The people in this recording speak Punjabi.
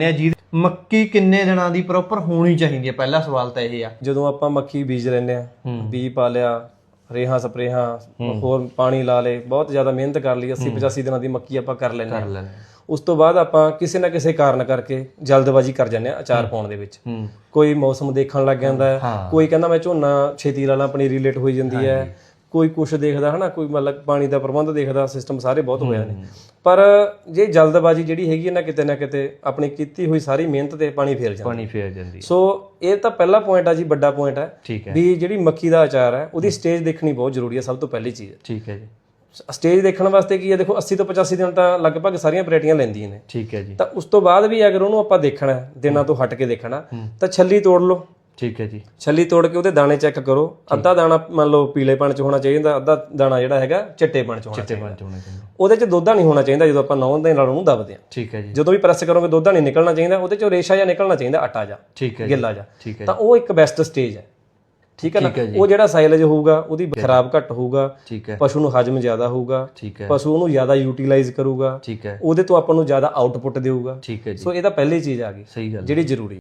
ਨੇ ਜੀ। ਮੱਕੀ ਕਿੰਨੇ ਦਿਨਾਂ ਦੀ ਪ੍ਰੋਪਰ ਹੋਣੀ ਚਾਹੀਦੀ ਹੈ? ਪਹਿਲਾ ਸਵਾਲ ਤਾਂ ਇਹ ਆ। ਜਦੋਂ ਆਪਾਂ ਮੱਕੀ ਬੀਜ ਲੈਂਦੇ ਆ। ਬੀ ਪਾ ਲਿਆ ਰੇਹਾਂ ਸਪਰੇਹਾਂ ਹੋਰ ਪਾਣੀ ਲਾ ਲੇ ਬਹੁਤ ਜ਼ਿਆਦਾ ਮਿਹਨਤ ਕਰ ਲਈ 80 85 ਦਿਨਾਂ ਦੀ ਮੱਕੀ ਆਪਾਂ ਕਰ ਲੈਂਦੇ ਕਰ ਉਸ ਤੋਂ ਬਾਅਦ ਆਪਾਂ ਕਿਸੇ ਨਾ ਕਿਸੇ ਕਾਰਨ ਕਰਕੇ ਜਲਦਬਾਜ਼ੀ ਕਰ ਜਾਂਦੇ ਆ ਅਚਾਰ ਪਾਉਣ ਦੇ ਵਿੱਚ। ਕੋਈ ਮੌਸਮ ਦੇਖਣ ਲੱਗ ਜਾਂਦਾ। ਕੋਈ ਕਹਿੰਦਾ ਮੈਂ ਝੋਨਾ ਛੇਤੀ ਲਾ ਲਾਂ ਪਨੀਰੀ ਲੇਟ ਹੋਈ ਜਾਂਦੀ ਹੈ। ਕੋਈ ਕੁਛ ਦੇਖਦਾ ਹਨਾ ਕੋਈ ਮਤਲਬ ਪਾਣੀ ਦਾ ਪ੍ਰਬੰਧ ਦੇਖਦਾ ਸਿਸਟਮ ਸਾਰੇ ਬਹੁਤ ਹੋਇਆ ਨੇ। ਪਰ ਜੇ ਜਲਦਬਾਜ਼ੀ ਜਿਹੜੀ ਹੈਗੀ ਹੈ ਨਾ ਕਿਤੇ ਨਾ ਕਿਤੇ ਆਪਣੀ ਕੀਤੀ ਹੋਈ ਸਾਰੀ ਮਿਹਨਤ ਤੇ ਪਾਣੀ ਫੇਰ ਜਾਂਦਾ। ਪਾਣੀ ਫੇਰ ਜਾਂਦੀ ਸੋ ਇਹ ਤਾਂ ਪਹਿਲਾ ਪੁਆਇੰਟ ਆ ਜੀ ਵੱਡਾ ਪੁਆਇੰਟ ਹੈ। ਵੀ ਜਿਹੜੀ ਮੱਕੀ ਦਾ ਅਚਾਰ ਹੈ ਉਹਦੀ ਸਟੇਜ ਦੇਖਣੀ ਬਹੁਤ ਜ਼ਰੂਰੀ ਹੈ ਸਭ ਤੋਂ ਪਹਿਲੀ ਚੀਜ਼। ਠੀਕ ਹੈ ਜੀ। ਸਟੇਜ ਦੇਖਣ ਵਾਸਤੇ ਕੀ ਹੈ ਦੇਖੋ 80 ਤੋਂ 85 ਦਿਨ ਤਾਂ ਲਗਭਗ ਸਾਰੀਆਂ ਵੈਰਾਈਟੀਆਂ ਲੈਂਦੀਆਂ ਨੇ। ਠੀਕ ਹੈ ਜੀ। ਤਾਂ ਉਸ ਤੋਂ ਬਾਅਦ ਵੀ ਅਗਰ ਉਹਨੂੰ ਆਪਾਂ ਦੇਖਣਾ ਦਿਨਾਂ ਤੋਂ ਹਟ ਕੇ ਦੇਖਣਾ ਤਾਂ ਛੱਲੀ ਤੋੜ ਲਓ। ਠੀਕ ਹੈ ਜੀ। ਛੱਲੀ ਤੋੜ ਕੇ ਉਹਦੇ ਦਾਣੇ ਚੈੱਕ ਕਰੋ। ਅੱਧਾ ਦਾਣਾ ਮੰਨ ਲਓ ਪੀਲੇਪਣ ਚ ਹੋਣਾ ਚਾਹੀਦਾ ਅੱਧਾ ਦਾਣਾ ਜਿਹੜਾ ਹੈਗਾ ਚਿੱਟੇਪਣ ਚ ਹੋਣਾ ਚਿੱਟੇ ਪੰਜ ਹੋਣੇ ਚਾਹੀਦੇ। ਉਹਦੇ ਚ ਦੁੱਧਾ ਨਹੀਂ ਹੋਣਾ ਚਾਹੀਦਾ ਜਦੋਂ ਆਪਾਂ ਨੌਂ ਦੇ ਨਾਲ ਉਹਨੂੰ ਦਬਦੇ ਹਾਂ। ਠੀਕ ਹੈ ਜੀ। ਜਦੋਂ ਵੀ ਪ੍ਰੈਸ ਕਰੋਗੇ ਦੁੱਧਾ ਨਹੀਂ ਨਿਕਲਣਾ ਚਾਹੀਦਾ ਉਹਦੇ ਚੋਂ ਰੇਸ਼ਾ ਜਾਂ ਨਿਕਲਣਾ ਚਾਹੀਦਾ ਆਟਾ ਜਾਂ ਠੀਕ ਹੈ ਜੀ। ਗਿੱਲਾ ਜਾਂ ਠੀਕ ਹੈ ਤਾਂ ਉਹ ਇੱਕ ਬੈਸਟ ਸਟੇਜ ਹੈ। ਠੀਕ ਹੈ ਨਾ। ਉਹ ਜਿਹੜਾ ਸਾਈਲੇਜ ਹੋਊਗਾ ਉਹਦੀ ਖਰਾਬ ਘੱਟ ਹੋਊਗਾ। ਠੀਕ ਹੈ। ਪਸ਼ੂ ਨੂੰ ਹਜਮ ਜ਼ਿਆਦਾ ਹੋਊਗਾ। ਠੀਕ ਹੈ। ਪਸ਼ੂ ਉਹਨੂੰ ਜ਼ਿਆਦਾ ਯੂਟਿਲਾਈਜ਼ ਕਰੂਗਾ। ਠੀਕ ਹੈ। ਉਹਦੇ ਤੋਂ ਆਪਾਂ ਨੂੰ ਜ਼ਿਆਦਾ ਆਊਟਪੁੱਟ ਦੇਊਗਾ। ਠੀਕ ਹੈ ਜੀ। ਸੋ ਇਹ ਤਾਂ ਪਹਿਲੀ ਚੀਜ਼ ਆ ਗਈ। ਸਹੀ ਗੱਲ ਜਿਹੜੀ ਜ਼ਰੂਰੀ